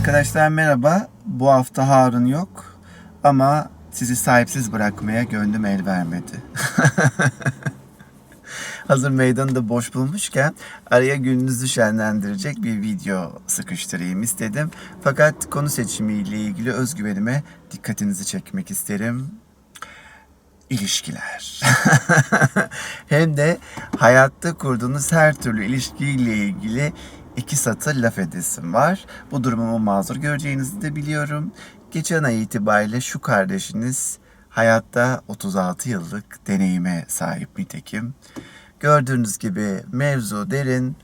Arkadaşlar merhaba. Bu hafta Harun yok ama sizi sahipsiz bırakmaya gönlüm el vermedi. Hazır meydanı da boş bulmuşken araya gününüzü şenlendirecek bir video sıkıştırayım istedim. Fakat konu seçimiyle ilgili özgüvenime dikkatinizi çekmek isterim. İlişkiler. Hem de hayatta kurduğunuz her türlü ilişkiyle ilgili iki satır laf edesim var. Bu durumumu mazur göreceğinizi de biliyorum. Geçen ay itibariyle şu kardeşiniz hayatta 36 yıllık deneyime sahip nitekim. Gördüğünüz gibi mevzu derin.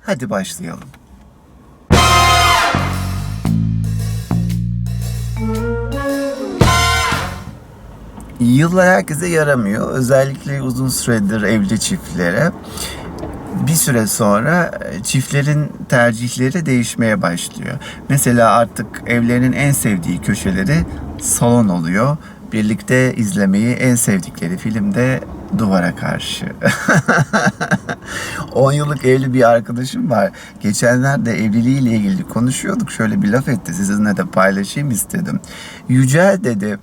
Hadi başlayalım. Yıllar herkese yaramıyor. Özellikle uzun süredir evli çiftlere. Bir süre sonra e, çiftlerin tercihleri değişmeye başlıyor. Mesela artık evlerinin en sevdiği köşeleri salon oluyor. Birlikte izlemeyi en sevdikleri filmde duvara karşı. 10 yıllık evli bir arkadaşım var. Geçenlerde evliliğiyle ilgili konuşuyorduk. Şöyle bir laf etti. Sizinle de paylaşayım istedim. Yücel dedi.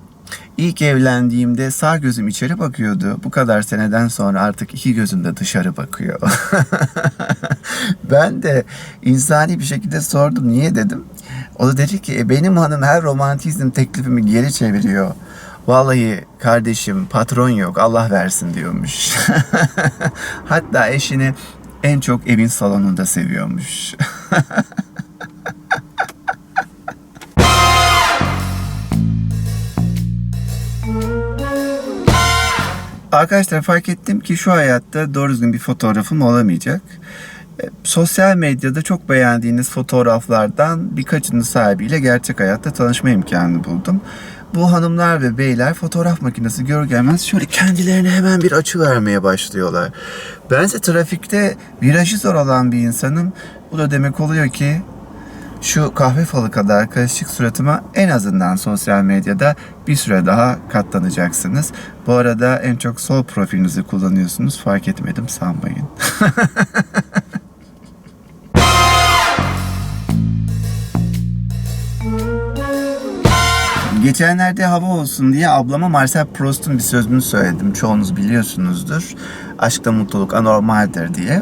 İlk evlendiğimde sağ gözüm içeri bakıyordu. Bu kadar seneden sonra artık iki gözüm de dışarı bakıyor. ben de insani bir şekilde sordum. Niye dedim. O da dedi ki "E, benim hanım her romantizm teklifimi geri çeviriyor. Vallahi kardeşim patron yok Allah versin diyormuş. Hatta eşini en çok evin salonunda seviyormuş. Arkadaşlar fark ettim ki şu hayatta doğru düzgün bir fotoğrafım olamayacak. E, Sosyal medyada çok beğendiğiniz fotoğraflardan birkaçının sahibiyle gerçek hayatta tanışma imkanı buldum. Bu hanımlar ve beyler fotoğraf makinesi gör gelmez şöyle kendilerine hemen bir açı vermeye başlıyorlar. Bense trafikte virajı zor olan bir insanım. Bu da demek oluyor ki şu kahve falı kadar karışık suratıma en azından sosyal medyada bir süre daha katlanacaksınız. Bu arada en çok sol profilinizi kullanıyorsunuz. Fark etmedim sanmayın. Geçenlerde hava olsun diye ablama Marcel Proust'un bir sözünü söyledim. Çoğunuz biliyorsunuzdur. Aşkta mutluluk anormaldir diye.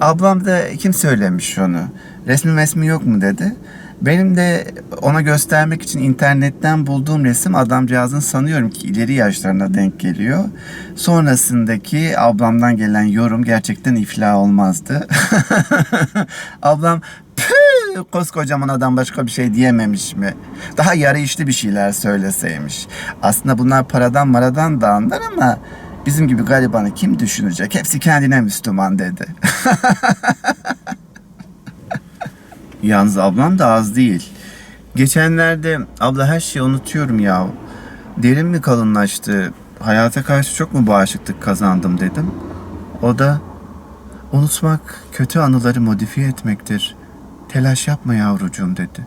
Ablam da kim söylemiş onu? Resmi mesmi yok mu dedi. Benim de ona göstermek için internetten bulduğum resim adamcağızın sanıyorum ki ileri yaşlarına denk geliyor. Sonrasındaki ablamdan gelen yorum gerçekten iflah olmazdı. Ablam "Püh, koskocaman adam başka bir şey diyememiş mi? Daha yarı işli bir şeyler söyleseymiş. Aslında bunlar paradan maradan da anlar ama bizim gibi garibanı kim düşünecek? Hepsi kendine Müslüman dedi. Yalnız ablam da az değil. Geçenlerde abla her şeyi unutuyorum ya. Derin mi kalınlaştı? Hayata karşı çok mu bağışıklık kazandım dedim. O da unutmak kötü anıları modifiye etmektir. Telaş yapma yavrucuğum dedi.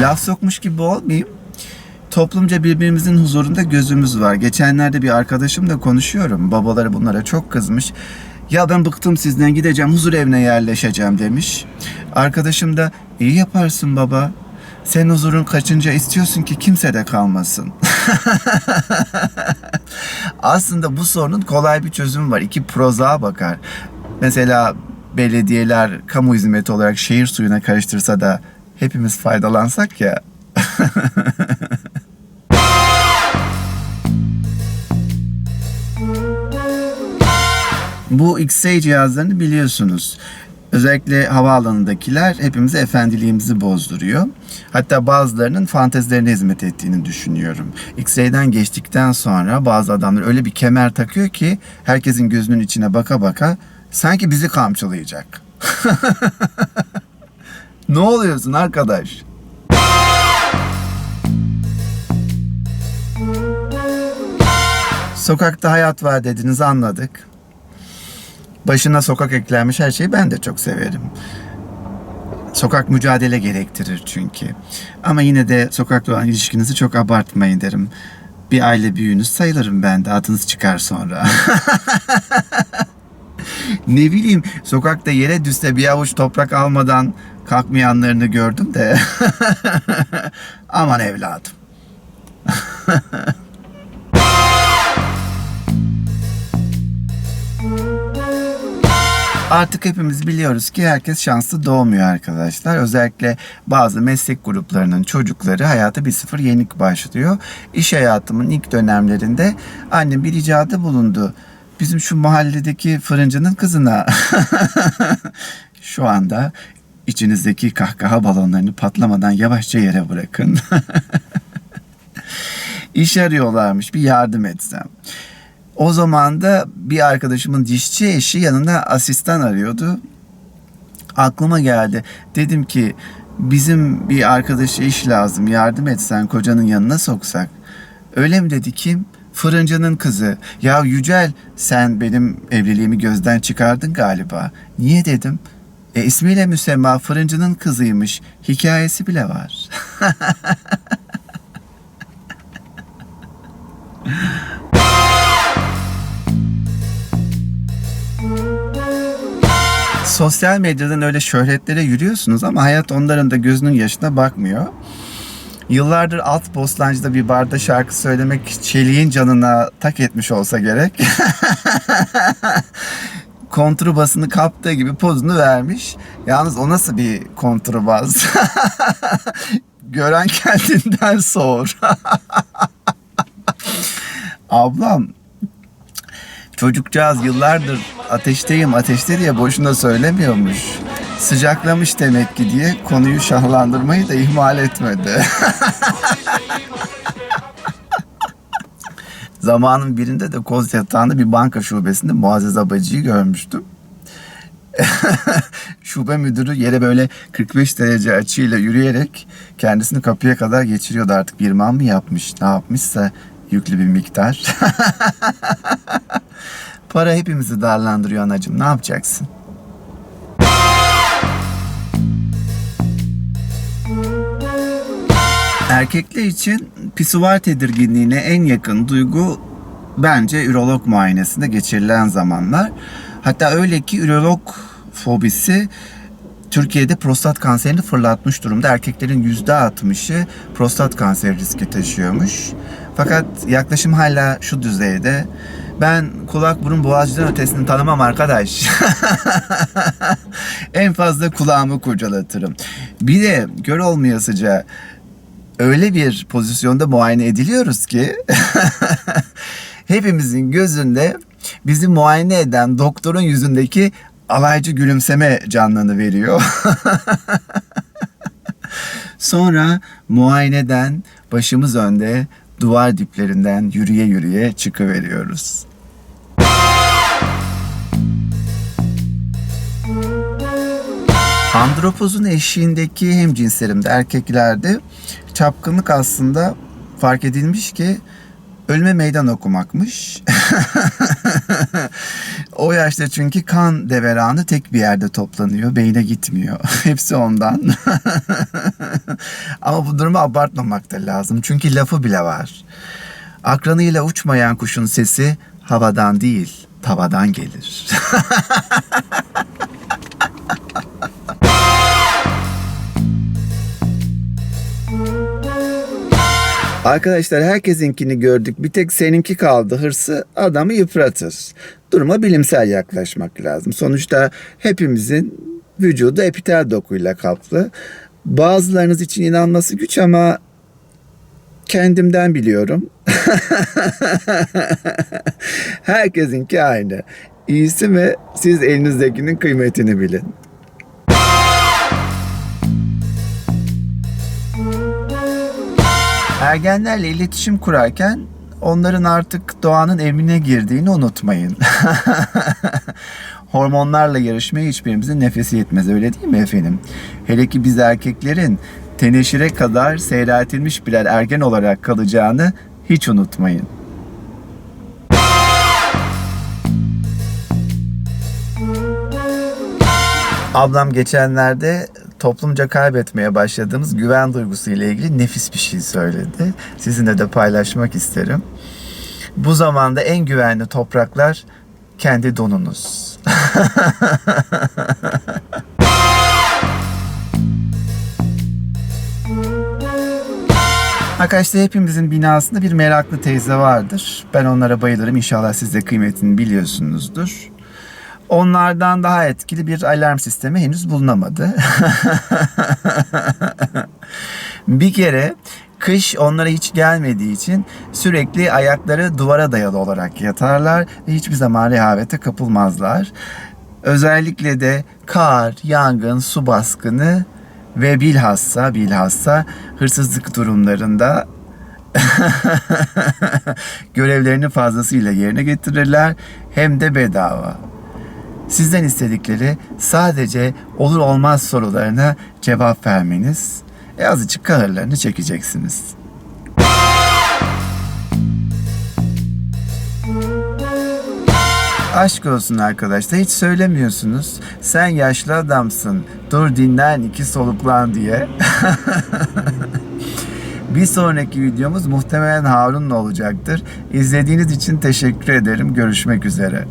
Laf sokmuş gibi olmayayım. Toplumca birbirimizin huzurunda gözümüz var. Geçenlerde bir arkadaşımla konuşuyorum. Babaları bunlara çok kızmış. Ya ben bıktım sizden gideceğim huzur evine yerleşeceğim demiş. Arkadaşım da iyi yaparsın baba. Sen huzurun kaçınca istiyorsun ki kimse de kalmasın. Aslında bu sorunun kolay bir çözümü var. İki prozağa bakar. Mesela belediyeler kamu hizmeti olarak şehir suyuna karıştırsa da hepimiz faydalansak ya. Bu X-ray cihazlarını biliyorsunuz. Özellikle havaalanındakiler hepimize efendiliğimizi bozduruyor. Hatta bazılarının fantezilerine hizmet ettiğini düşünüyorum. X-ray'den geçtikten sonra bazı adamlar öyle bir kemer takıyor ki herkesin gözünün içine baka baka sanki bizi kamçılayacak. ne oluyorsun arkadaş? Sokakta hayat var dediniz anladık. Başına sokak eklenmiş her şeyi ben de çok severim. Sokak mücadele gerektirir çünkü. Ama yine de sokakla olan ilişkinizi çok abartmayın derim. Bir aile büyüğünüz sayılırım ben de adınız çıkar sonra. ne bileyim sokakta yere düşse bir avuç toprak almadan kalkmayanlarını gördüm de. Aman evladım. Artık hepimiz biliyoruz ki herkes şanslı doğmuyor arkadaşlar. Özellikle bazı meslek gruplarının çocukları hayata bir sıfır yenik başlıyor. İş hayatımın ilk dönemlerinde annem bir icadı bulundu. Bizim şu mahalledeki fırıncının kızına. şu anda içinizdeki kahkaha balonlarını patlamadan yavaşça yere bırakın. İş arıyorlarmış bir yardım etsem. O zaman da bir arkadaşımın dişçi eşi yanında asistan arıyordu. Aklıma geldi. Dedim ki bizim bir arkadaşa iş lazım yardım etsen kocanın yanına soksak. Öyle mi dedi kim? Fırıncının kızı. Ya Yücel sen benim evliliğimi gözden çıkardın galiba. Niye dedim. E, ismiyle müsemma fırıncının kızıymış. Hikayesi bile var. Sosyal medyadan öyle şöhretlere yürüyorsunuz ama hayat onların da gözünün yaşına bakmıyor. Yıllardır alt Bostancı'da bir barda şarkı söylemek çeliğin canına tak etmiş olsa gerek. kontrbasını kaptığı gibi pozunu vermiş. Yalnız o nasıl bir kontrbaz? Gören kendinden soğur. Ablam çocukcağız yıllardır ateşteyim ateşte diye boşuna söylemiyormuş. Sıcaklamış demek ki diye konuyu şahlandırmayı da ihmal etmedi. Zamanın birinde de Koz bir banka şubesinde Muazzez Abacı'yı görmüştüm. Şube müdürü yere böyle 45 derece açıyla yürüyerek kendisini kapıya kadar geçiriyordu artık bir mı yapmış ne yapmışsa yüklü bir miktar. Para hepimizi darlandırıyor anacığım ne yapacaksın? Erkekler için pisuvar tedirginliğine en yakın duygu bence ürolog muayenesinde geçirilen zamanlar. Hatta öyle ki ürolog fobisi Türkiye'de prostat kanserini fırlatmış durumda. Erkeklerin %60'ı prostat kanseri riski taşıyormuş. Fakat yaklaşım hala şu düzeyde. Ben kulak burun boğazcıdan ötesini tanımam arkadaş. en fazla kulağımı kurcalatırım. Bir de gör olmayasıca öyle bir pozisyonda muayene ediliyoruz ki hepimizin gözünde bizi muayene eden doktorun yüzündeki alaycı gülümseme canlanı veriyor. Sonra muayeneden başımız önde duvar diplerinden yürüye yürüye çıkıveriyoruz. Andropozun eşiğindeki hem cinslerimde erkeklerde çapkınlık aslında fark edilmiş ki ölüme meydan okumakmış. o yaşta çünkü kan deveranı tek bir yerde toplanıyor. Beyne gitmiyor. Hepsi ondan. Ama bu durumu abartmamak da lazım. Çünkü lafı bile var. Akranıyla uçmayan kuşun sesi havadan değil, tavadan gelir. Arkadaşlar herkesinkini gördük. Bir tek seninki kaldı. Hırsı adamı yıpratır. Duruma bilimsel yaklaşmak lazım. Sonuçta hepimizin vücudu epitel dokuyla kaplı. Bazılarınız için inanması güç ama kendimden biliyorum. Herkesinki aynı. İyisi mi siz elinizdekinin kıymetini bilin. Ergenlerle iletişim kurarken onların artık doğanın emrine girdiğini unutmayın. Hormonlarla yarışmaya hiçbirimizin nefesi yetmez öyle değil mi efendim? Hele ki biz erkeklerin teneşire kadar seyreltilmiş birer ergen olarak kalacağını hiç unutmayın. Ablam geçenlerde toplumca kaybetmeye başladığımız güven duygusu ile ilgili nefis bir şey söyledi. Sizinle de paylaşmak isterim. Bu zamanda en güvenli topraklar kendi donunuz. Arkadaşlar hepimizin binasında bir meraklı teyze vardır. Ben onlara bayılırım. İnşallah siz de kıymetini biliyorsunuzdur. Onlardan daha etkili bir alarm sistemi henüz bulunamadı. bir kere kış onlara hiç gelmediği için sürekli ayakları duvara dayalı olarak yatarlar ve hiçbir zaman rehavete kapılmazlar. Özellikle de kar, yangın, su baskını ve bilhassa bilhassa hırsızlık durumlarında görevlerini fazlasıyla yerine getirirler hem de bedava. Sizden istedikleri sadece olur olmaz sorularına cevap vermeniz. E azıcık kahırlarını çekeceksiniz. Aşk olsun arkadaşlar hiç söylemiyorsunuz. Sen yaşlı adamsın. Dur dinlen iki soluklan diye. Bir sonraki videomuz muhtemelen Harun'la olacaktır. İzlediğiniz için teşekkür ederim. Görüşmek üzere.